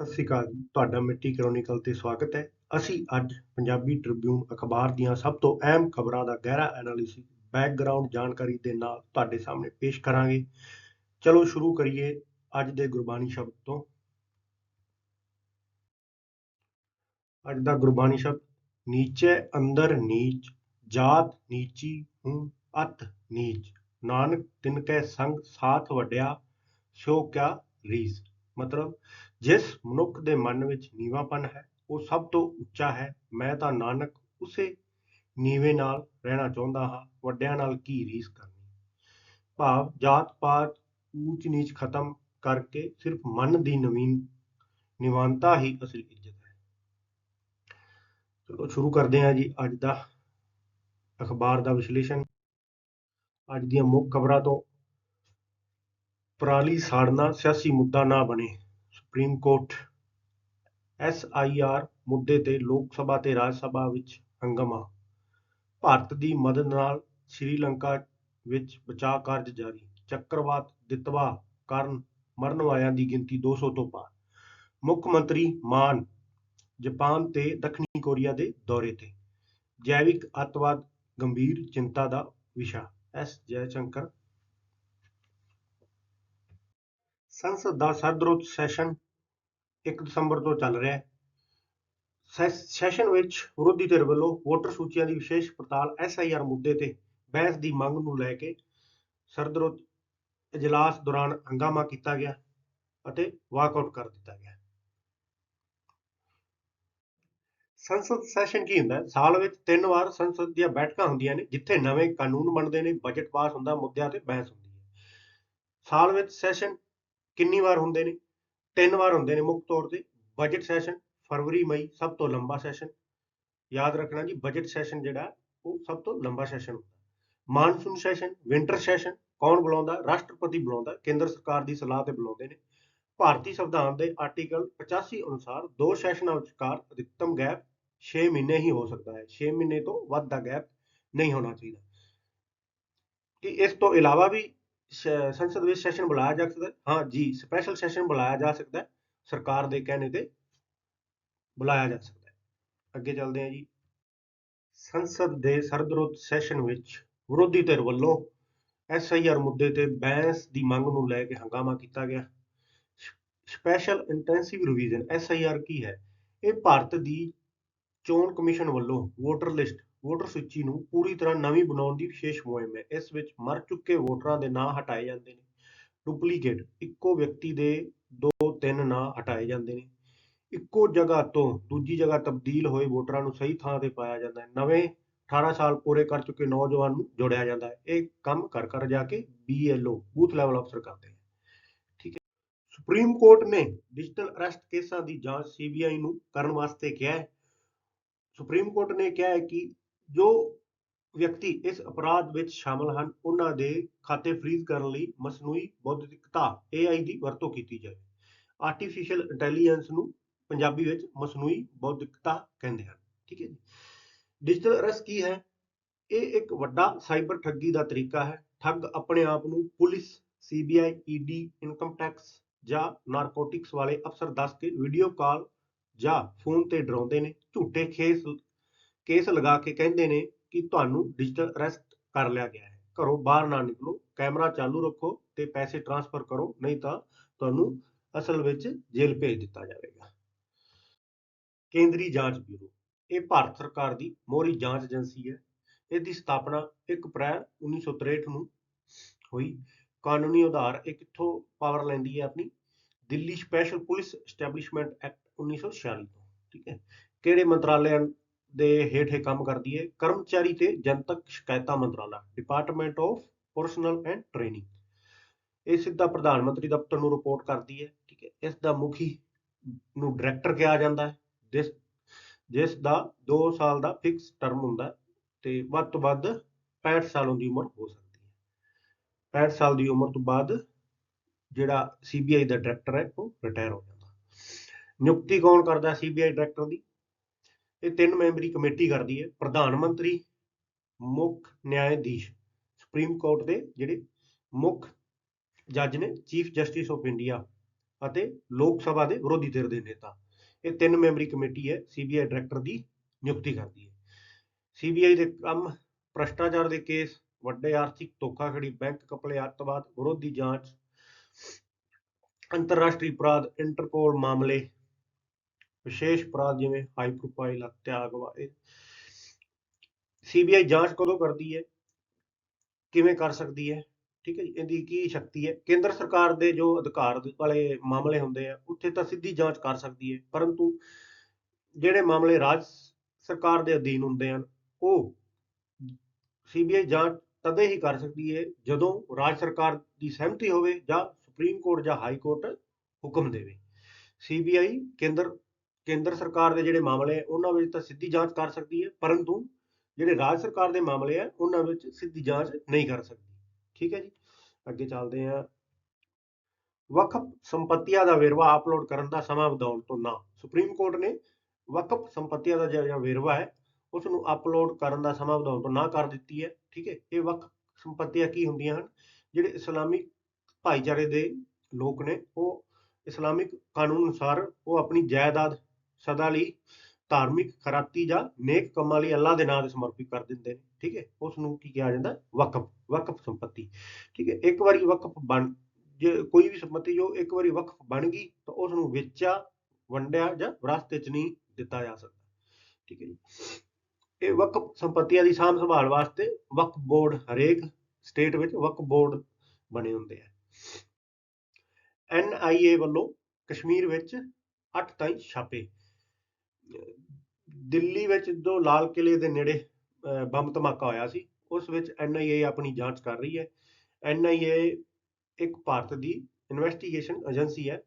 ਸਤਿ ਸ੍ਰੀ ਅਕਾਲ ਜੀ, ਤੁਹਾਡਾ ਮਿੱਟੀ ਕ੍ਰੋਨਿਕਲ ਤੇ ਸਵਾਗਤ ਹੈ। ਅਸੀਂ ਅੱਜ ਪੰਜਾਬੀ ਟ੍ਰਿਬਿਊਨ ਅਖਬਾਰ ਦੀਆਂ ਸਭ ਤੋਂ ਅਹਿਮ ਖਬਰਾਂ ਦਾ ਗਹਿਰਾ ਐਨਾਲਿਸਿਸ ਬੈਕਗ੍ਰਾਉਂਡ ਜਾਣਕਾਰੀ ਦੇ ਨਾਲ ਤੁਹਾਡੇ ਸਾਹਮਣੇ ਪੇਸ਼ ਕਰਾਂਗੇ। ਚਲੋ ਸ਼ੁਰੂ ਕਰੀਏ ਅੱਜ ਦੇ ਗੁਰਬਾਣੀ ਸ਼ਬਦ ਤੋਂ। ਅੱਜ ਦਾ ਗੁਰਬਾਣੀ ਸ਼ਬਦ, ਨੀਚੇ ਅੰਦਰ ਨੀਚ, ਜਾਤ ਨੀਚੀ ਹੂੰ ਅਤ ਨੀਚ, ਨਾਨਕ ਤਿਨ ਕੈ ਸੰਗ ਸਾਥ ਵਡਿਆ, ਸੋ ਕਿਆ ਰੀਸ। ਮਤਲਬ ਜਿਸ ਮਨੁੱਖ ਦੇ ਮਨ ਵਿੱਚ ਨੀਵਾਪਨ ਹੈ, ਉਹ ਸਭ ਤੋਂ ਉੱਚਾ ਹੈ। ਮੈਂ ਤਾਂ ਨਾਨਕ ਉਸੇ ਨੀਵੇਂ ਨਾਲ ਰਹਿਣਾ ਚਾਹੁੰਦਾ ਹਾਂ, ਵੱਡਿਆਂ ਨਾਲ ਕੀ ਰੀਸ ਕਰਨੀ। ਭਾਵ ਜਾਤ ਪਾਤ ਊਚ ਨੀਚ ਖਤਮ ਕਰਕੇ ਸਿਰਫ ਮਨ ਦੀ ਨਵੀਨ ਨਿਵਾਨਤਾ ਹੀ ਅਸਲ ਇੱਜ਼ਤ ਹੈ। ਚਲੋ ਸ਼ੁਰੂ ਕਰਦੇ ਹਾਂ ਜੀ ਅੱਜ ਦਾ ਅਖਬਾਰ ਦਾ ਵਿਸ਼ਲੇਸ਼ਣ। ਅੱਜ ਦੀਆਂ ਮੁੱਖ ਖਬਰਾਂ ਤੋਂ ਪਰਾਲੀ ਸਾੜਨਾ ਸਿਆਸੀ ਮੁੱਦਾ ਨਾ ਬਣੇ। ਸੁਪਰੀਮ ਕੋਰਟ ਐਸਆਈਆਰ ਮੁੱਦੇ ਤੇ ਲੋਕ ਸਭਾ ਤੇ ਰਾਜ ਸਭਾ ਵਿੱਚ ਹੰਗਾਮਾ। ਭਾਰਤ ਦੀ ਮਦਦ ਨਾਲ ਸ਼੍ਰੀਲੰਕਾ ਵਿੱਚ ਬਚਾਅ ਕਾਰਜ ਜਾਰੀ। ਚੱਕਰਵਾਤ ਦਿਤਵਾ ਕਾਰਨ ਮਰਨ ਵਾਲਿਆਂ ਦੀ ਗਿਣਤੀ 200 ਤੋਂ ਪਾਰ। ਮੁੱਖ ਮੰਤਰੀ ਮਾਨ ਜਾਪਾਨ ਤੇ ਦੱਖਣੀ ਕੋਰੀਆ ਦੇ ਦੌਰੇ ਤੇ। ਜੈਵਿਕ ਅੱਤਵਾਦ ਗੰਭੀਰ ਚਿੰਤਾ ਦਾ ਵਿਸ਼ਾ। ਐਸ ਜੈਸ਼ੰਕਰ। ਸੰਸਦ ਦਾ ਸਰਦਰੋਤ ਸੈਸ਼ਨ 1 ਦਸੰਬਰ ਤੋਂ ਚੱਲ ਰਿਹਾ ਹੈ। ਸੈਸ਼ਨ ਵਿੱਚ ਵਿਰੋਧੀ ਧਿਰ ਵੱਲੋਂ ਵੋਟਰ ਸੂਚੀਆਂ ਦੀ ਵਿਸ਼ੇਸ਼ ਪੜਤਾਲ ਐਸਆਈਆਰ ਮੁੱਦੇ ਤੇ ਬਹਿਸ ਦੀ ਮੰਗ ਨੂੰ ਲੈ ਕੇ ਸਰਦਰੋਤ ਇਜਲਾਸ ਦੌਰਾਨ ਹੰਗਾਮਾ ਕੀਤਾ ਗਿਆ ਅਤੇ ਵਾਕਆਊਟ ਕਰ ਦਿੱਤਾ ਗਿਆ। ਸੰਸਦ ਸੈਸ਼ਨ ਕੀ ਹੁੰਦਾ ਸਾਲ ਵਿੱਚ ਤਿੰਨ ਵਾਰ ਸੰਸਦ ਦੀਆਂ ਬੈਠਕਾਂ ਹੁੰਦੀਆਂ ਨੇ, ਜਿੱਥੇ ਨਵੇਂ ਕਾਨੂੰਨ ਬਣਦੇ ਨੇ, ਬਜਟ ਪਾਸ ਹੁੰਦਾ, ਮੁੱਦਿਆਂ ਤੇ ਬਹਿਸ ਹੁੰਦੀ ਹੈ। ਸਾਲ ਵਿੱਚ ਸੈਸ਼ਨ ਕਿੰਨੀ ਵਾਰ ਹੁੰਦੇ ਨੇ? ਤਿੰਨ ਵਾਰ ਹੁੰਦੇ ਨੇ ਮੁੱਖ ਤੌਰ ਤੇ ਬਜਟ ਸੈਸ਼ਨ ਫਰਵਰੀ, ਮਈ ਸਭ ਤੋਂ ਲੰਬਾ ਸੈਸ਼ਨ ਯਾਦ ਰੱਖਣਾ ਜੀ ਬਜਟ ਸੈਸ਼ਨ ਜਿਹੜਾ, ਉਹ ਸਭ ਤੋਂ ਲੰਬਾ ਸੈਸ਼ਨ ਹੁੰਦਾ। ਮਾਨਸੂਨ ਸੈਸ਼ਨ ਵਿੰਟਰ ਸੈਸ਼ਨ ਕੌਣ ਬੁਲਾਉਂਦਾ? ਰਾਸ਼ਟਰਪਤੀ ਬੁਲਾਉਂਦਾ, ਕੇਂਦਰ ਸਰਕਾਰ ਦੀ ਸਲਾਹ ਤੇ ਬੁਲਾਉਂਦੇ ਨੇ। ਭਾਰਤੀ ਸੰਵਿਧਾਨ ਦੇ ਆਰਟੀਕਲ 85 ਅਨੁਸਾਰ ਦੋ ਸੈਸ਼ਨਾਂ ਵਿਚਕਾਰ ਅਧਿਕਤਮ ਗੈਪ 6 ਮਹੀਨੇ ਹੀ ਹੋ ਸਕਦਾ ਹੈ। 6 ਮਹੀਨੇ ਤੋਂ ਵੱਧ ਦਾ ਗੈਪ ਨਹੀਂ ਹੋਣਾ ਚਾਹੀਦਾ। ਕਿ ਇਸ ਤੋਂ ਇਲਾਵਾ ਵੀ ਸੰਸਦ ਵਿੱਚ ਸੈਸ਼ਨ ਬੁਲਾਇਆ ਜਾ ਸਕਦਾ ਹਾਂ। ਜੀ ਸਪੈਸ਼ਲ ਸੈਸ਼ਨ ਬੁਲਾਇਆ ਜਾ ਸਕਦਾ ਸਰਕਾਰ ਦੇ ਕਹਿਣੇ ਤੇ ਬੁਲਾਇਆ ਜਾ ਸਕਦਾ ਅੱਗੇ ਚੱਲਦੇ ਹਾਂ ਜੀ। ਸੰਸਦ ਦੇ ਸਰਦਰੁੱਤ ਸੈਸ਼ਨ ਵਿੱਚ ਵਿਰੋਧੀ ਧਿਰ ਵੱਲੋਂ ਐਸਆਈਆਰ ਮੁੱਦੇ ਤੇ ਬੈਂਸ ਦੀ ਮੰਗ ਨੂੰ ਲੈ ਕੇ ਹੰਗਾਮਾ ਕੀਤਾ ਗਿਆ। ਸਪੈਸ਼ਲ ਇੰਟੈਂਸਿਵ ਰਿਵੀਜ਼ਨ ਐਸਆਈਆਰ ਕੀ ਹੈ? ਇਹ ਭਾਰਤ ਦੀ ਚੋਣ ਕਮਿਸ਼ਨ ਵੱਲੋਂ ਵੋਟਰ ਲਿਸਟ ਵੋਟਰ ਸੂਚੀ ਨੂੰ ਪੂਰੀ ਤਰ੍ਹਾਂ ਨਵੀਂ ਬਣਾਉਣ ਦੀ ਵਿਸ਼ੇਸ਼ ਮੁਹਿੰਮ ਹੈ। ਇਸ ਵਿੱਚ ਮਰ ਚੁੱਕੇ ਵੋਟਰਾਂ ਦੇ ਨਾਂ ਹਟਾਏ ਜਾਂਦੇ ਨੇ। ਡੁਪਲੀਕੇਟ ਇੱਕੋ ਵਿਅਕਤੀ ਦੇ ਦੋ ਤਿੰਨ ਨਾਂ ਹਟਾਏ ਜਾਂਦੇ ਨੇ। ਇੱਕੋ ਜਗ੍ਹਾ ਤੋਂ ਦੂਜੀ ਜਗ੍ਹਾ ਤਬਦੀਲ ਹੋਏ ਵੋਟਰਾਂ ਨੂੰ ਸਹੀ ਥਾਂ ਤੇ ਪਾਇਆ ਜਾਂਦਾ ਹੈ। ਨਵੇਂ 18 ਸਾਲ ਪੂਰੇ ਕਰ ਚੁੱਕੇ ਨੌਜਵਾਨ ਨੂੰ ਜੋੜਿਆ ਜਾਂਦਾ ਹੈ। ਇਹ ਕੰਮ ਕਰ ਕਰ ਜਾ ਕੇ BLO ਬੂਥ ਲੈਵਲ ਅਫਸਰ ਕਰਦੇ ਹਨ ਠੀਕ ਹੈ। ਸੁਪਰੀਮ ਕੋਰਟ ਨੇ ਡਿਜੀਟਲ ਅਰੈਸਟ ਕੇਸਾਂ ਦੀ ਜਾਂਚ CBI ਨੂੰ ਕਰਨ ਵਾਸਤੇ ਕਿਹਾ ਹੈ। ਸੁਪਰੀਮ ਕੋਰਟ ਨੇ ਕਿਹਾ ਹੈ ਕਿ ਜੋ ਵਿਅਕਤੀ ਇਸ ਅਪਰਾਧ ਵਿੱਚ ਸ਼ਾਮਲ ਹਨ, ਉਹਨਾਂ ਦੇ ਖਾਤੇ ਫ੍ਰੀਜ਼ ਕਰਨ ਲਈ ਮਸਨੂਈ ਬੌਧਿਕਤਾ AI ਦੀ ਵਰਤੋਂ ਕੀਤੀ ਜਾਵੇ। ਆਰਟੀਫੀਸ਼ੀਅਲ ਇੰਟੈਲੀਜੈਂਸ ਨੂੰ ਪੰਜਾਬੀ ਵਿੱਚ ਮਸਨੂਈ ਬੌਧਿਕਤਾ ਕਹਿੰਦੇ ਹਨ। ਠੀਕ ਹੈ ਜੀ। ਡਿਜੀਟਲ ਅਰੈਸਟ ਕੀ ਹੈ? ਇਹ ਇੱਕ ਵੱਡਾ ਸਾਈਬਰ ਠੱਗੀ ਦਾ ਤਰੀਕਾ ਹੈ। ਠੱਗ ਆਪਣੇ ਆਪ ਨੂੰ police CBI ED income tax ਜਾਂ ਨਾਰਕੋਟਿਕਸ ਵਾਲੇ ਅਫਸਰ ਦੱਸ ਕੇ ਵੀਡੀਓ ਕਾਲ ਜਾਂ ਫੋਨ ਤੇ ਡਰਾਉਂਦੇ ਨੇ। ਝੂਠੇ ਕੇਸ ਕੇਸ ਲਗਾ ਕੇ ਕਹਿੰਦੇ ਨੇ ਕਿ ਤੁਹਾਨੂੰ ਡਿਜੀਟਲ ਅਰੈਸਟ ਕਰ ਲਿਆ ਗਿਆ ਹੈ। ਘਰੋਂ ਬਾਹਰ ਨਾ ਨਿਕਲੋ, ਕੈਮਰਾ ਚਾਲੂ ਰੱਖੋ ਤੇ ਪੈਸੇ ਟ੍ਰਾਂਸਫਰ ਕਰੋ, ਨਹੀਂ ਤਾਂ ਤੁਹਾਨੂੰ ਅਸਲ ਵਿੱਚ ਜੇਲ੍ਹ ਭੇਜ ਦਿੱਤਾ ਜਾਵੇਗਾ। ਕੇਂਦਰੀ ਜਾਂਚ ਬਿਊਰੋ, ਇਹ ਭਾਰਤ ਸਰਕਾਰ ਦੀ ਮੋਹਰੀ ਜਾਂਚ ਏਜੰਸੀ ਹੈ। ਇਸ ਦੀ ਸਥਾਪਨਾ 1 ਅਪ੍ਰੈਲ 1963 ਨੂੰ ਹੋਈ। ਕਾਨੂੰਨੀ ਆਧਾਰ ਇਹ ਕਿੱਥੋਂ ਪਾਵਰ ਲੈਂਦੀ ਹੈ ਆਪਣੀ? Delhi special police establishment act 1946 ਤੋਂ, ਠੀਕ ਹੈ। ਕਿਹੜੇ ਮੰਤਰਾਲਿਆਂ ਦੇ ਹੇਠ ਇਹ ਕੰਮ ਕਰਦੀ ਹੈ। ਕਰਮਚਾਰੀ ਤੇ ਜਨਤਕ ਸ਼ਿਕਾਇਤਾਂ ਮੰਤਰਾਲਾ department of personnel and training ਇਹ ਸਿੱਧਾ ਪ੍ਰਧਾਨ ਮੰਤਰੀ ਦਫ਼ਤਰ ਨੂੰ ਰਿਪੋਰਟ ਕਰਦੀ ਹੈ, ਠੀਕ ਹੈ। ਇਸ ਦਾ ਮੁਖੀ ਨੂੰ ਡਾਇਰੈਕਟਰ ਕਿਹਾ ਜਾਂਦਾ ਹੈ। ਜਿਸ ਜਿਸ ਦਾ 2 ਸਾਲ ਦਾ ਫਿਕਸ ਟਰਮ ਹੁੰਦਾ ਤੇ ਵੱਧ ਤੋਂ ਵੱਧ 65 ਸਾਲਾਂ ਦੀ ਉਮਰ ਹੋ ਸਕਦੀ ਹੈ। 65 ਸਾਲ ਦੀ ਉਮਰ ਤੋਂ ਬਾਅਦ ਜਿਹੜਾ CBI ਦਾ ਡਾਇਰੈਕਟਰ ਹੈ, ਉਹ ਰਿਟਾਇਰ ਹੋ ਜਾਂਦਾ। ਨਿਯੁਕਤੀ ਕੌਣ ਕਰਦਾ CBI ਡਾਇਰੈਕਟਰ ਦੀ? ਇਹ ਤਿੰਨ ਮੈਂਬਰੀ ਕਮੇਟੀ ਕਰਦੀ ਹੈ, ਪ੍ਰਧਾਨ ਮੰਤਰੀ, ਮੁੱਖ ਨਿਆਇਧੀਸ਼, ਸੁਪਰੀਮ ਕੋਰਟ ਦੇ ਜਿਹੜੇ ਮੁੱਖ ਜੱਜ ਨੇ, ਚੀਫ ਜਸਟਿਸ ਆਫ ਇੰਡੀਆ ਅਤੇ ਲੋਕ ਸਭਾ ਦੇ ਵਿਰੋਧੀ ਧਿਰ ਦੇ ਨੇਤਾ। ਇਹ ਤਿੰਨ ਮੈਂਬਰੀ ਕਮੇਟੀ ਹੈ, ਸੀਬੀਆਈ ਡਾਇਰੈਕਟਰ ਦੀ ਨਿਯੁਕਤੀ ਕਰਦੀ ਹੈ। ਸੀਬੀਆਈ ਦੇ ਕੰਮ, ਭ੍ਰਸ਼ਟਾਚਾਰ ਦੇ ਕੇਸ, ਵੱਡੇ ਆਰਥਿਕ ਧੋਖਾਧੜੀ, ਬੈਂਕ ਘਪਲੇ ਅੱਤਵਾਦ, ਵਿਰੋਧੀ ਜਾਂਚ, ਅੰਤਰਰਾਸ਼ਟਰੀ ਅਪਰਾਧ, ਇੰਟਰਪੋਲ ਮਾਮਲੇ ਵਿਸ਼ੇਸ਼ ਅਪਰਾਧ ਜਿਵੇਂ ਹਾਈ ਪ੍ਰੋਫਾਈਲ ਹੱਤਿਆ ਅਗਵਾ ਸੀਬੀਆਈ ਜਾਂਚ ਕਦੋਂ ਕਰਦੀ ਹੈ? ਕਿਵੇਂ ਕਰ ਸਕਦੀ ਹੈ? ਠੀਕ ਹੈ ਜੀ, ਇਹਦੀ ਕੀ ਸ਼ਕਤੀ ਹੈ? ਕੇਂਦਰ ਸਰਕਾਰ ਦੇ ਜੋ ਅਧਿਕਾਰ ਵਾਲੇ ਮਾਮਲੇ ਹੁੰਦੇ ਆ, ਉੱਥੇ ਤਾਂ ਸਿੱਧੀ ਜਾਂਚ ਕਰ ਸਕਦੀ ਹੈ, ਪਰੰਤੂ ਜਿਹੜੇ ਮਾਮਲੇ ਰਾਜ ਸਰਕਾਰ ਦੇ ਅਧੀਨ ਹੁੰਦੇ ਹਨ, ਉਹ ਸੀਬੀਆਈ ਜਾਂਚ ਤਦੇ ਹੀ ਕਰ ਸਕਦੀ ਹੈ, ਜਦੋਂ ਰਾਜ ਸਰਕਾਰ ਦੀ ਸਹਿਮਤੀ ਹੋਵੇ ਜਾਂ ਸੁਪਰੀਮ ਕੋਰਟ ਜਾਂ ਹਾਈ ਕੋਰਟ ਹੁਕਮ ਦੇਵੇ। ਸੀਬੀਆਈ ਕੇਂਦਰ ਕੇਂਦਰ ਸਰਕਾਰ ਦੇ ਜਿਹੜੇ ਮਾਮਲੇ ਆ, ਉਹਨਾਂ ਵਿੱਚ ਤਾਂ ਸਿੱਧੀ ਜਾਂਚ ਕਰ ਸਕਦੀ ਹੈ, ਪਰੰਤੂ ਜਿਹੜੇ ਰਾਜ ਸਰਕਾਰ ਦੇ ਮਾਮਲੇ ਆ, ਉਹਨਾਂ ਵਿੱਚ ਸਿੱਧੀ ਜਾਂਚ ਨਹੀਂ ਕਰ ਸਕਦੀ। ਠੀਕ ਹੈ ਜੀ? ਅੱਗੇ ਚੱਲਦੇ ਹਾਂ। ਵਕਫ ਸੰਪਤੀਆਂ ਦਾ ਵੇਰਵਾ ਅਪਲੋਡ ਕਰਨ ਦਾ ਸਮਾਂ ਵਧਾਉਣ ਤੋਂ ਨਾ। ਸੁਪਰੀਮ ਕੋਰਟ ਨੇ ਵਕਫ ਸੰਪਤੀਆਂ ਦਾ ਜਿਹੜਾ ਵੇਰਵਾ ਹੈ ਉਸ ਨੂੰ ਅਪਲੋਡ ਕਰਨ ਦਾ ਸਮਾਂ ਵਧਾਉਣ ਤੋਂ ਨਾ ਕਰ ਦਿੱਤੀ ਹੈ। ਠੀਕ ਹੈ? ਇਹ ਵਕਫ ਸੰਪਤੀਆਂ ਕੀ ਹੁੰਦੀਆਂ ਹਨ? ਜਿਹੜੇ ਇਸਲਾਮਿਕ ਭਾਈਚਾਰੇ ਦੇ ਲੋਕ ਨੇ, ਉਹ ਇਸਲਾਮਿਕ ਕਾਨੂੰਨ ਅਨੁਸਾਰ ਉਹ ਆਪਣੀ ਜਾਇਦਾਦ ਸਦਾ ਲਈ ਧਾਰਮਿਕ ਖਰਾਤੀ ਜਾਂ ਨੇਕ ਕੰਮਾਂ ਲਈ ਅੱਲਾਹ ਦੇ ਨਾਮ ਤੇ ਸਮਰਪਿਤ ਕਰ ਦਿੰਦੇ ਨੇ, ਠੀਕ ਹੈ? ਉਸ ਨੂੰ ਕੀ ਕਿਹਾ ਜਾਂਦਾ? ਵਕਫ ਵਕਫ ਸੰਪਤੀ, ਠੀਕ ਹੈ? ਇੱਕ ਵਾਰੀ ਵਕਫ ਬਣ, ਜੇ ਕੋਈ ਵੀ ਸੰਪਤੀ ਜੋ ਇੱਕ ਵਾਰੀ ਵਕਫ ਬਣ ਗਈ ਤਾਂ ਉਸ ਨੂੰ ਵੇਚਿਆ, ਵੰਡਿਆ ਜਾਂ ਵਿਰਾਸਤ ਵਿੱਚ ਨਹੀਂ ਦਿੱਤਾ ਜਾ ਸਕਦਾ, ਠੀਕ ਹੈ ਜੀ? ਇਹ ਵਕਫ ਸੰਪਤੀਆਂ ਦੀ ਸਾਂਭ ਸੰਭਾਲ ਵਾਸਤੇ ਵਕਫ ਬੋਰਡ ਹਰੇਕ ਸਟੇਟ ਵਿੱਚ ਵਕਫ ਬੋਰਡ ਬਣੇ ਹੁੰਦੇ ਆ। ਐਨਆਈਏ ਵੱਲੋਂ ਕਸ਼ਮੀਰ ਵਿੱਚ 8 ਤਾਈ ਛਾਪੇ ਦਿੱਲੀ ਵਿੱਚ ਜੋ ਲਾਲ ਕਿਲੇ ਦੇ ਨੇੜੇ ਬੰਬ ਧਮਾਕਾ ਹੋਇਆ ਸੀ, ਉਸ ਵਿੱਚ ਐਨਆਈਏ ਆਪਣੀ ਜਾਂਚ ਕਰ ਰਹੀ ਹੈ। ਐਨਆਈਏ ਇੱਕ ਭਾਰਤ ਦੀ ਇਨਵੈਸਟੀਗੇਸ਼ਨ ਏਜੰਸੀ ਹੈ।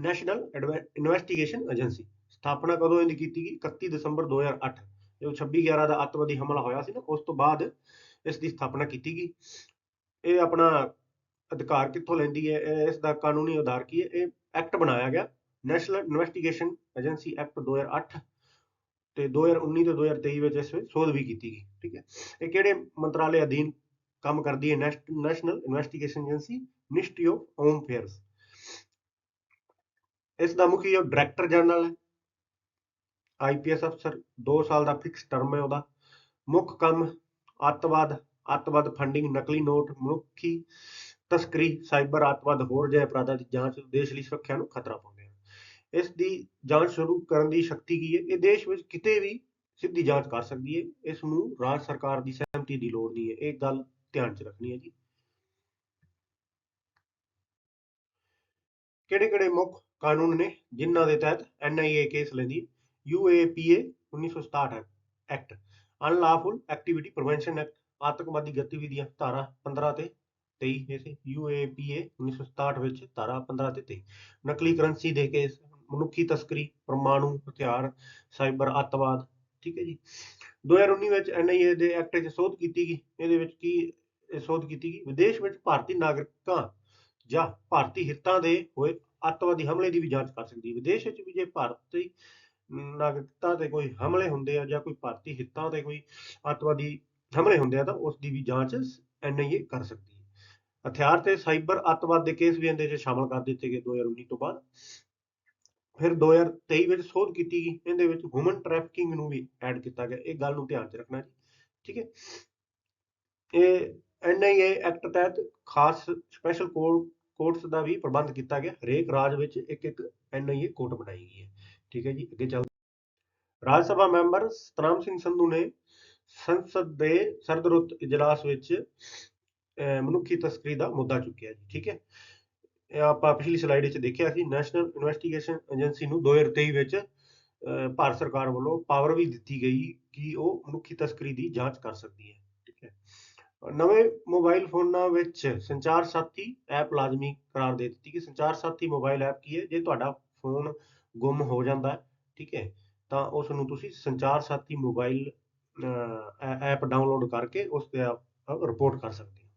ਨੈਸ਼ਨਲ ਇਨਵੈਸਟੀਗੇਸ਼ਨ ਏਜੰਸੀ ਸਥਾਪਨਾ ਕਦੋਂ ਇਹਦੀ ਕੀਤੀ ਗਈ? 31 ਦਸੰਬਰ 2008 ਜਦੋਂ 26 11 ਦਾ ਅੱਤਵਾਦੀ ਹਮਲਾ ਹੋਇਆ ਸੀ ਨਾ, ਉਸ ਤੋਂ ਬਾਅਦ ਇਸ ਦੀ ਸਥਾਪਨਾ ਕੀਤੀ ਗਈ। ਇਹ ਆਪਣਾ ਅਧਿਕਾਰ ਕਿੱਥੋਂ ਲੈਂਦੀ ਹੈ? ਇਹ- ਇਸ ਦਾ ਕਾਨੂੰਨੀ ਆਧਾਰ ਕੀ ਹੈ? ਇਹ ਐਕਟ ਬਣਾਇਆ ਗਿਆ। ਨੈਸ਼ਨਲ ਇਨਵੈਸਟੀਗੇਸ਼ਨ ਏਜੰਸੀ ਐਕਟ 2008 ਤੇ 2019 ਤੇ 2023 ਵਿੱਚ ਇਸ ਵਿੱਚ ਸੋਧ ਵੀ ਕੀਤੀ ਗਈ, ਠੀਕ ਹੈ। ਇਹ ਕਿਹੜੇ ਮੰਤਰਾਲੇ ਅਧੀਨ ਕੰਮ ਕਰਦੀ ਹੈ? National investigation agency ministry of home affairs ਇਸ ਦਾ ਮੁਖੀ ਜੋ ਡਾਇਰੈਕਟਰ ਜਨਰਲ ਹੈ। ਆਈਪੀਐਸ ਅਫਸਰ 2 ਸਾਲ ਦਾ ਫਿਕਸ ਟਰਮ ਹੈ ਉਹਦਾ। ਮੁੱਖ ਕੰਮ ਅੱਤਵਾਦ ਅੱਤਵਾਦ ਫੰਡਿੰਗ ਨਕਲੀ ਨੋਟ, ਮਨੁੱਖੀ ਤਸਕਰੀ, ਸਾਈਬਰ ਅੱਤਵਾਦ, ਹੋਰ ਜਿਹੇ ਅਪਰਾਧਾਂ ਦੀ ਜਾਂਚ, ਦੇਸ਼ ਲਈ ਸੁਰੱਖਿਆ ਨੂੰ ਖਤਰਾ ਪਾਉਂਦਾ ਇਸ ਦੀ ਜਾਂਚ ਸ਼ੁਰੂ ਕਰਨ ਦੀ ਸ਼ਕਤੀ ਕੀ ਹੈ? ਇਹ ਦੇਸ਼ ਵਿੱਚ ਕਿਤੇ ਵੀ ਸਿੱਧੀ ਜਾਂਚ ਕਰ ਸਕਦੀ ਹੈ। ਇਸ ਨੂੰ ਰਾਜ ਸਰਕਾਰ ਦੀ ਸਹਿਮਤੀ ਦੀ ਲੋੜ ਨਹੀਂ ਹੈ। ਇਹ ਗੱਲ ਧਿਆਨ 'ਚ ਰੱਖਣੀ ਹੈ ਜੀ। ਕਿਹੜੇ ਕਿਹੜੇ ਮੁੱਖ ਕਾਨੂੰਨ ਨੇ ਜਿਨ੍ਹਾਂ ਦੇ ਤਹਿਤ ਐਨਆਈਏ ਕੇਸ ਲੈਂਦੀ UAPA 1967 act, unlawful activity prevention act, ਆਤੰਕਵਾਦੀ ਗਤੀਵਿਧੀਆਂ, ਧਾਰਾ 15 ਤੇ 23 ਇਸੇ ਯੂਏਪੀਏ 1967 ਵਿੱਚ ਧਾਰਾ 15 ਤੇ 23 ਨਕਲੀ ਕਰੰਸੀ ਦੇ ਕੇਸ ਮਨੁੱਖੀ ਤਸਕਰੀ, ਪਰਮਾਣੂ ਹਥਿਆਰ, ਸਾਈਬਰ ਅੱਤਵਾਦ, ਠੀਕ ਹੈ ਜੀ। 2019 ਵਿੱਚ ਐਨਆਈਏ ਦੇ ਐਕਟ ਵਿੱਚ ਸੋਧ ਕੀਤੀ ਗਈ। ਇਹਦੇ ਵਿੱਚ ਕੀ ਸੋਧ ਕੀਤੀ ਗਈ? ਵਿਦੇਸ਼ ਵਿੱਚ ਭਾਰਤੀ ਨਾਗਰਿਕਾਂ ਜਾਂ ਭਾਰਤੀ ਹਿੱਤਾਂ ਦੇ ਹੋਏ ਅੱਤਵਾਦੀ ਹਮਲੇ ਦੀ ਵੀ ਜਾਂਚ ਕਰ ਸਕਦੀ ਹੈ। ਵਿਦੇਸ਼ ਵਿੱਚ ਵੀ ਜੇ ਭਾਰਤੀ ਨਾਗਰਿਕਤਾ ਤੇ ਕੋਈ ਹਮਲੇ ਹੁੰਦੇ ਆ ਜਾਂ ਕੋਈ ਭਾਰਤੀ ਹਿੱਤਾਂ ਤੇ ਕੋਈ ਅੱਤਵਾਦੀ ਹਮਲੇ ਹੁੰਦੇ ਆ ਤਾਂ ਉਸ ਦੀ ਵੀ ਜਾਂਚ ਐਨਆਈਏ ਕਰ ਸਕਦੀ ਹੈ। ਹਥਿਆਰ ਤੇ ਸਾਈਬਰ ਅੱਤਵਾਦ ਦੇ ਕੇਸ ਵੀ ਇਹਦੇ ਵਿੱਚ ਸ਼ਾਮਲ ਕਰ ਦਿੱਤੇ ਗਏ 2019 ਤੋਂ ਬਾਅਦ। ਫਿਰ 2023 ਵਿੱਚ ਸੋਧ ਕੀਤੀ ਗਈ ਇਹਦੇ ਵਿੱਚ ਹਿਊਮਨ ਟ੍ਰੈਫਿਕਿੰਗ ਨੂੰ ਵੀ ਐਡ ਕੀਤਾ ਗਿਆ ਇਹ ਗੱਲ ਨੂੰ ਧਿਆਨ 'ਚ ਰੱਖਣਾ ਜੀ ਠੀਕ ਹੈ। ਇਹ ਐਨਆਈਏ ਐਕਟ ਤਹਿਤ ਖਾਸ ਸਪੈਸ਼ਲ ਕੋਰਟ ਕੋਰਟਸ ਦਾ ਵੀ ਪ੍ਰਬੰਧ ਕੀਤਾ ਗਿਆ ਹਰੇਕ ਰਾਜ ਵਿੱਚ ਇੱਕ ਇੱਕ ਐਨਆਈਏ ਕੋਰਟ ਬਣਾਈ ਗਈ ਹੈ ਠੀਕ ਹੈ ਜੀ ਅੱਗੇ ਚੱਲ ਰਾਜ ਸਭਾ ਮੈਂਬਰ ਸਤਨਾਮ ਸਿੰਘ ਸੰਧੂ ਨੇ ਸੰਸਦ ਦੇ ਸਰਦਰੁੱਤ ਇਜਲਾਸ ਵਿੱਚ ਅਹ, ਮਨੁੱਖੀ ਤਸਕਰੀ ਦਾ ਮੁੱਦਾ ਚੁੱਕਿਆ ਜੀ ਠੀਕ ਹੈ। ਆਪਾਂ ਪਿਛਲੀ ਸਲਾਈਡ ਵਿੱਚ ਦੇਖਿਆ ਸੀ ਨੈਸ਼ਨਲ ਇਨਵੈਸਟੀਗੇਸ਼ਨ ਏਜੰਸੀ ਨੂੰ 2023 ਵਿੱਚ ਭਾਰਤ ਸਰਕਾਰ ਵੱਲੋਂ ਪਾਵਰ ਵੀ ਦਿੱਤੀ ਗਈ ਕਿ ਉਹ ਮਨੁੱਖੀ ਤਸਕਰੀ ਦੀ ਜਾਂਚ ਕਰ ਸਕਦੀ ਹੈ, ਠੀਕ ਹੈ। ਨਵੇਂ ਮੋਬਾਈਲ ਫੋਨਾਂ ਵਿੱਚ ਸੰਚਾਰ ਸਾਥੀ ਐਪ ਲਾਜ਼ਮੀ ਕਰਾਰ ਦੇ ਦਿੱਤੀ ਕਿ ਸੰਚਾਰ ਸਾਥੀ ਮੋਬਾਈਲ ਐਪ ਕੀ ਹੈ? ਜੇ ਤੁਹਾਡਾ ਫੋਨ ਗੁੰਮ ਹੋ ਜਾਂਦਾ ਹੈ, ਠੀਕ ਹੈ, ਤਾਂ ਉਸ ਨੂੰ ਤੁਸੀਂ ਸੰਚਾਰ ਸਾਥੀ ਮੋਬਾਈਲ ਐਪ ਡਾਊਨਲੋਡ ਕਰਕੇ ਉਸ ਤੇ ਰਿਪੋਰਟ ਕਰ ਸਕਦੇ ਹੋ,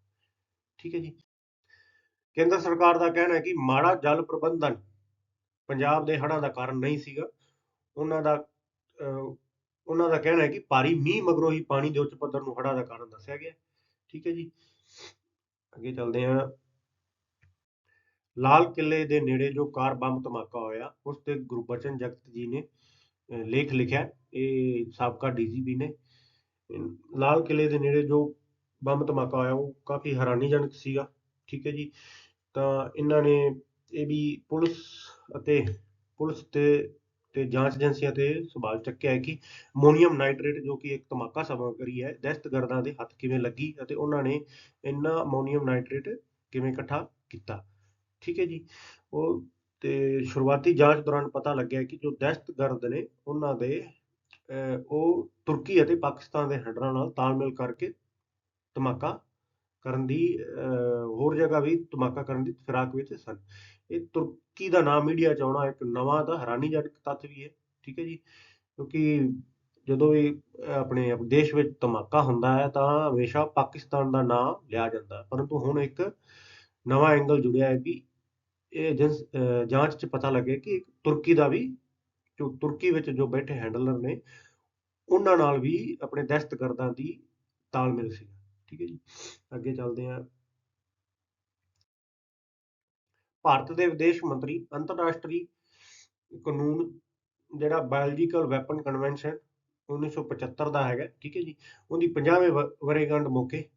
ਠੀਕ ਹੈ ਜੀ। ਕੇਂਦਰ ਸਰਕਾਰ ਦਾ ਕਹਿਣਾ ਹੈ ਕਿ ਮਾੜਾ ਜਲ ਪ੍ਰਬੰਧਨ ਪੰਜਾਬ ਦੇ ਹੜ੍ਹਾਂ ਦਾ ਕਾਰਨ ਨਹੀਂ ਸੀਗਾ। ਉਹਨਾਂ ਦਾ ਉਹਨਾਂ ਦਾ ਕਹਿਣਾ ਹੈ ਕਿ ਭਾਰੀ ਮੀਂਹ ਮਗਰੋਂ ਹੀ ਪਾਣੀ ਦੇ ਉੱਚ ਪੱਧਰ ਨੂੰ ਹੜ੍ਹਾਂ ਦਾ ਕਾਰਨ ਦੱਸਿਆ ਗਿਆ। ਠੀਕ ਹੈ ਜੀ। ਅੱਗੇ ਚੱਲਦੇ ਹਾਂ। ਲਾਲ ਕਿਲੇ ਦੇ ਨੇੜੇ ਜੋ ਕਾਰ ਬੰਬ ਧਮਾਕਾ ਹੋਇਆ, ਉਸ ਤੇ ਗੁਰਬਚਨ ਜਗਤ ਜੀ ਨੇ ਲੇਖ ਲਿਖਿਆ। ਇਹ ਸਾਬਕਾ ਡੀਜੀਪੀ ਨੇ। ਲਾਲ ਕਿਲੇ ਦੇ ਨੇੜੇ ਜੋ ਬੰਬ ਧਮਾਕਾ ਹੋਇਆ, ਉਹ ਕਾਫੀ ਹੈਰਾਨੀਜਨਕ ਸੀਗਾ। ਠੀਕ ਹੈ ਜੀ। ਤਾਂ ਇਹਨਾਂ ਨੇ ਇਹ ਵੀ ਪੁਲਿਸ ਅਤੇ ਪੁਲਿਸ ਤੇ ਤੇ ਜਾਂਚ ਏਜੰਸੀਆਂ ਤੇ ਸਵਾਲ ਚੱਕਿਆ ਹੈ ਕਿ ਅਮੋਨੀਅਮ ਨਾਈਟ੍ਰੇਟ ਜੋ ਕਿ ਇੱਕ ਧਮਾਕਾ ਸਮੱਗਰੀ ਹੈ ਦਹਿਸ਼ਤਗਰਦਾਂ ਦੇ ਹੱਥ ਕਿਵੇਂ ਲੱਗੀ ਅਤੇ ਉਹਨਾਂ ਨੇ ਇੰਨਾ ਅਮੋਨੀਅਮ ਨਾਈਟ੍ਰੇਟ ਕਿਵੇਂ ਇਕੱਠਾ ਕੀਤਾ। ਠੀਕ ਹੈ ਜੀ। ਉਹ ਤੇ ਸ਼ੁਰੂਆਤੀ ਜਾਂਚ ਦੌਰਾਨ ਪਤਾ ਲੱਗਿਆ ਕਿ ਜੋ ਦਹਿਸ਼ਤਗਰਦ ਨੇ ਉਹਨਾਂ ਦੇ ਅਹ, ਉਹ ਤੁਰਕੀ ਅਤੇ ਪਾਕਿਸਤਾਨ ਦੇ ਹੈਡਰਾਂ ਨਾਲ ਤਾਲਮੇਲ ਕਰਕੇ ਧਮਾਕਾ ਕਰਨ ਦੀ ਹੋਰ ਜਗ੍ਹਾ ਵੀ, ਧਮਾਕਾ ਕਰਨ ਦੀ ਫਿਰਾਕ ਵਿੱਚ ਸਨ। ਇਹ ਤੁਰਕੀ ਦਾ ਨਾਮ ਮੀਡੀਆ 'ਚ ਆਉਣਾ ਇੱਕ ਨਵਾਂ ਤਾਂ ਹੈਰਾਨੀਜਨਕ ਤੱਥ ਵੀ ਹੈ, ਠੀਕ ਹੈ ਜੀ? ਕਿਉਂਕਿ ਜਦੋਂ ਵੀ ਆਪਣੇ ਦੇਸ਼ ਵਿੱਚ ਧਮਾਕਾ ਹੁੰਦਾ ਹੈ ਤਾਂ ਹਮੇਸ਼ਾ ਪਾਕਿਸਤਾਨ ਦਾ ਨਾਮ ਲਿਆ ਜਾਂਦਾ ਪਰੰਤੂ ਹੁਣ ਇੱਕ ਨਵਾਂ ਐਂਗਲ ਜੁੜਿਆ ਹੈ ਕਿ ਇਹ ਜਾਂਚ 'ਚ ਪਤਾ ਲੱਗਿਆ ਕਿ ਤੁਰਕੀ ਦਾ ਵੀ, ਜੋ ਤੁਰਕੀ ਵਿੱਚ ਜੋ ਬੈਠੇ ਹੈਂਡਲਰ ਨੇ, ਉਹਨਾਂ ਨਾਲ ਵੀ ਆਪਣੇ ਦਹਿਸ਼ਤਗਰਦਾਂ ਦੀ ਤਾਲਮੇਲ ਸੀ ਠੀਕ ਹੈ ਜੀ। ਅੱਗੇ ਚੱਲਦੇ ਹਾਂ। ਭਾਰਤ ਦੇ ਵਿਦੇਸ਼ ਮੰਤਰੀ, ਅੰਤਰਰਾਸ਼ਟਰੀ ਕਾਨੂੰਨ, ਜਿਹੜਾ ਬਾਇਓਲੋਜੀਕਲ ਵੈਪਨ ਕਨਵੈਨਸ਼ਨ 1975 ਦਾ ਹੈਗਾ, ਠੀਕ ਹੈ ਜੀ। ਉਹਦੀ 50ਵੇਂ ਵ- ਮੌਕੇ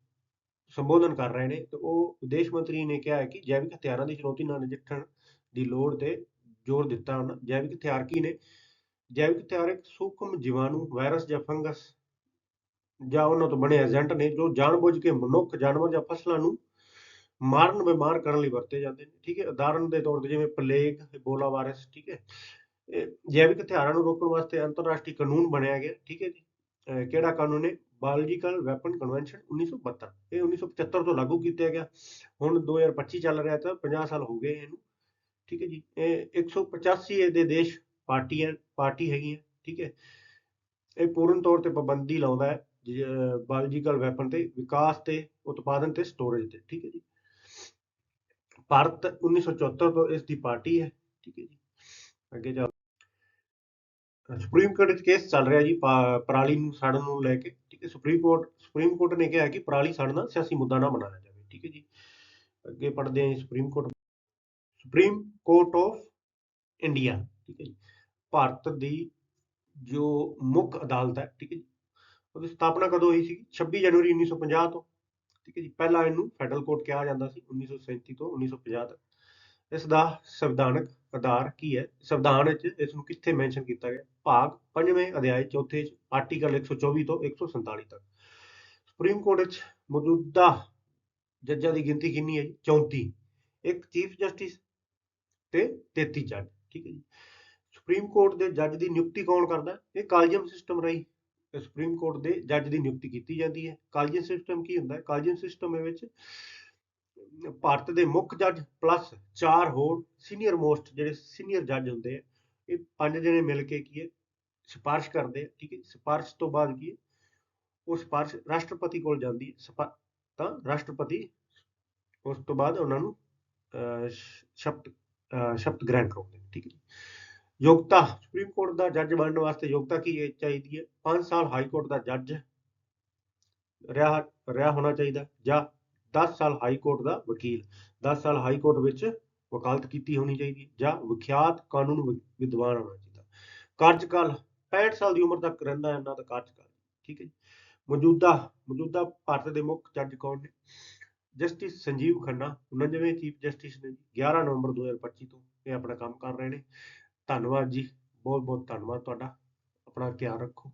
ਸੰਬੋਧਨ ਕਰ ਰਹੇ ਨੇ ਤੇ ਉਹ ਵਿਦੇਸ਼ ਮੰਤਰੀ ਨੇ ਕਿਹਾ ਹੈ ਕਿ ਜੈਵਿਕ ਹਥਿਆਰਾਂ ਦੀ ਚੁਣੌਤੀ ਨਾਲ ਨਜਿੱਠਣ ਦੀ ਲੋੜ ਤੇ ਜ਼ੋਰ ਦਿੱਤਾ ਉਹਨਾਂ ਜੈਵਿਕ ਹਥਿਆਰ ਕੀ ਨੇ? ਜੈਵਿਕ ਹਥਿਆਰ ਇੱਕ ਸੂਖਮ ਜੀਵਾਣੂ, ਵਾਇਰਸ ਜਾਂ ਫੰਗਸ ਜਾਂ ਉਹਨਾਂ ਤੋਂ ਬਣੇ ਏਜੰਟ ਨੇ ਜੋ ਜਾਣਬੁੱਝ ਕੇ ਮਨੁੱਖ, ਜਾਨਵਰ ਜਾਂ ਫਸਲਾਂ ਨੂੰ ਮਾਰਨ, ਬਿਮਾਰ ਕਰਨ ਲਈ ਵਰਤੇ ਜਾਂਦੇ ਨੇ, ਠੀਕ ਹੈ? ਉਦਾਹਰਨ ਦੇ ਤੌਰ ਤੇ ਜਿਵੇਂ ਪਲੇਗ ਇਬੋਲਾ ਵਾਇਰਸ, ਠੀਕ ਹੈ? ਜੈਵਿਕ ਹਥਿਆਰਾਂ ਨੂੰ ਰੋਕਣ ਵਾਸਤੇ ਅੰਤਰਰਾਸ਼ਟਰੀ ਕਾਨੂੰਨ ਬਣਾਇਆ ਗਿਆ, ਠੀਕ ਹੈ ਜੀ। ਕਿਹੜਾ ਕਾਨੂੰਨ ਹੈ? ਬਾਇਓਲੋਜੀਕਲ ਵੈਪਨ ਕਨਵੈਨਸ਼ਨ 1972 ਇਹ 1975 ਤੋਂ ਲਾਗੂ ਕੀਤਾ ਗਿਆ। ਹੁਣ 2025 ਚੱਲ ਰਿਹਾ ਤਾਂ 50 ਸਾਲ ਹੋ ਗਏ ਇਹਨੂੰ, ਠੀਕ ਹੈ ਜੀ। ਇਹ 185 ਇਹਦੇ ਦੇਸ਼ ਪਾਰਟੀਆਂ, ਪਾਰਟੀ ਹੈਗੀਆਂ, ਠੀਕ ਹੈ? ਇਹ ਪੂਰਨ ਤੌਰ ਤੇ ਪਾਬੰਦੀ ਲਾਉਂਦਾ ਹੈ। ਬਾਇਓਲੋਜੀਕਲ ਵੈਪਨ ਤੇ ਵਿਕਾਸ ਤੇ ਉਤਪਾਦਨ ਤੇ ਸਟੋਰੇਜ ਤੇ, ਠੀਕ ਹੈ ਜੀ। ਭਾਰਤ 1974 ਤੋਂ ਇਸ ਦੀ ਪਾਰਟੀ ਹੈ, ਠੀਕ ਹੈ ਜੀ। ਅੱਗੇ ਚੱਲ ਸੁਪਰੀਮ ਕੋਰਟ ਵਿੱਚ ਕੇਸ ਚੱਲ ਰਿਹਾ ਜੀ ਪਰਾਲੀ ਨੂੰ, ਸਾੜਨ ਨੂੰ ਲੈ ਕੇ, ਠੀਕ ਹੈ। ਸੁਪਰੀਮ ਕੋਰਟ ਸੁਪਰੀਮ ਕੋਰਟ ਨੇ ਕਿਹਾ ਕਿ ਪਰਾਲੀ, ਸਾੜਨਾ ਸਿਆਸੀ ਮੁੱਦਾ ਨਾ ਬਣਾਇਆ ਜਾਵੇ, ਠੀਕ ਹੈ ਜੀ। ਅੱਗੇ ਪੜ੍ਹਦੇ ਹਾਂ supreme court supreme court of India ਠੀਕ ਹੈ ਜੀ। ਭਾਰਤ ਦੀ ਜੋ ਮੁੱਖ ਅਦਾਲਤ ਹੈ, ਠੀਕ ਹੈ ਜੀ ਉਹਦੀ ਸਥਾਪਨਾ ਕਦੋਂ ਹੋਈ ਸੀ 26 ਜਨਵਰੀ 1950 ਤੋਂ। ਠੀਕ ਹੈ ਜੀ, ਪਹਿਲਾਂ ਇਹਨੂੰ ਫੈਡਰਲ ਕੋਰਟ ਕਿਹਾ ਜਾਂਦਾ ਸੀ 1937 ਤੋਂ 1950 ਤੱਕ। ਇਸ ਦਾ ਸੰਵਿਧਾਨਕ ਆਧਾਰ ਕੀ ਹੈ? ਸੰਵਿਧਾਨ ਵਿੱਚ ਇਸ ਨੂੰ ਕਿੱਥੇ ਮੈਂਸ਼ਨ ਕੀਤਾ ਗਿਆ? ਭਾਗ 5ਵੇਂ ਅਧਿਆਇ ਚੌਥੇ 'ਚ ਆਰਟੀਕਲ 124 ਤੋਂ 147 ਤੱਕ। ਸੁਪਰੀਮ ਕੋਰਟ ਵਿੱਚ ਮੌਜੂਦਾ ਜੱਜਾਂ ਦੀ ਗਿਣਤੀ ਕਿੰਨੀ ਹੈ ਜੀ? 34 ਇੱਕ ਚੀਫ ਜਸਟਿਸ ਤੇ 33 ਜੱਜ ਠੀਕ ਹੈ ਜੀ। ਸੁਪਰੀਮ ਕੋਰਟ ਦੇ ਜੱਜ ਦੀ ਨਿਯੁਕਤੀ ਕੌਣ ਕਰਦਾ? ਇਹ ਕਾਲਜੀਅਮ ਸਿਸਟਮ ਰਾਹੀਂ ਸੁਪਰੀਮ ਕੋਰਟ ਦੇ ਜੱਜ ਦੀ ਨਿਯੁਕਤੀ ਕੀਤੀ ਜਾਂਦੀ ਹੈ। ਕਾਲਜੀਅਮ ਸਿਸਟਮ ਕੀ ਹੁੰਦਾ ਹੈ? ਕਾਲਜੀਅਮ ਸਿਸਟਮ ਦੇ ਵਿੱਚ ਭਾਰਤ ਦੇ ਮੁੱਖ ਜੱਜ ਪਲੱਸ ਚਾਰ ਹੋਰ ਸੀਨੀਅਰ ਮੋਸਟ ਜਿਹੜੇ ਸੀਨੀਅਰ ਜੱਜ ਹੁੰਦੇ ਆ ਇਹ ਪੰਜ ਜਣੇ ਮਿਲ ਕੇ ਕੀ ਹੈ? ਸਿਫਾਰਿਸ਼ ਕਰਦੇ ਆ ਠੀਕ ਹੈ? ਸਿਫਾਰਿਸ਼ ਤੋਂ ਬਾਅਦ ਕੀ ਹੈ? ਉਹ ਸਿਫਾਰਿਸ਼ ਰਾਸ਼ਟਰਪਤੀ ਕੋਲ ਜਾਂਦੀ ਹੈ। ਤਾਂ ਰਾਸ਼ਟਰਪਤੀ ਉਸ ਤੋਂ ਬਾਅਦ ਉਹਨਾਂ ਨੂੰ ਅਹ, ਸ਼ਬਦ ਸ਼ਬਦ ਗ੍ਰਹਿਣ ਕਰਾਉਂਦੇ ਠੀਕ ਹੈ ਯੋਗਤਾ, ਸੁਪਰੀਮ ਕੋਰਟ ਦਾ ਜੱਜ ਬਣਨ ਵਾਸਤੇ ਯੋਗਤਾ ਕੀ ਚਾਹੀਦੀ ਹੈ? 5 ਸਾਲ ਹਾਈ ਕੋਰਟ ਦਾ ਜੱਜ ਰਿਹਾ ਰਿਹਾ ਹੋਣਾ ਚਾਹੀਦਾ ਜਾਂ 10 ਸਾਲ ਹਾਈ ਕੋਰਟ ਦਾ ਵਕੀਲ? 10 ਸਾਲ ਹਾਈ ਕੋਰਟ ਵਿੱਚ ਵਕਾਲਤ ਕੀਤੀ ਹੋਣੀ ਚਾਹੀਦੀ ਜਾਂ ਵਿਖਿਆਤ ਕਾਨੂੰਨ ਵਿਦਵਾਨ ਹੋਣਾ ਚਾਹੀਦਾ? ਕਾਰਜਕਾਲ 65 ਸਾਲ ਦੀ ਉਮਰ ਤੱਕ ਰਹਿੰਦਾ ਹੈ ਇਹਨਾਂ ਦਾ ਕਾਰਜਕਾਲ, ਠੀਕ ਹੈ ਜੀ? ਮੌਜੂਦਾ ਮੌਜੂਦਾ ਭਾਰਤ ਦੇ ਮੁੱਖ ਜੱਜ ਕੌਣ ਨੇ? ਜਸਟਿਸ ਸੰਜੀਵ ਖੰਨਾ 49ਵੇਂ ਚੀਫ ਜਸਟਿਸ ਨੇ ਜੀ 11 ਨਵੰਬਰ 2025 ਤੋਂ ਇਹ ਆਪਣਾ ਕੰਮ ਕਰ ਰਹੇ ਨੇ। ਧੰਨਵਾਦ ਜੀ ਬਹੁਤ ਬਹੁਤ ਧੰਨਵਾਦ ਤੁਹਾਡਾ ਆਪਣਾ ਖਿਆਲ ਰੱਖੋ।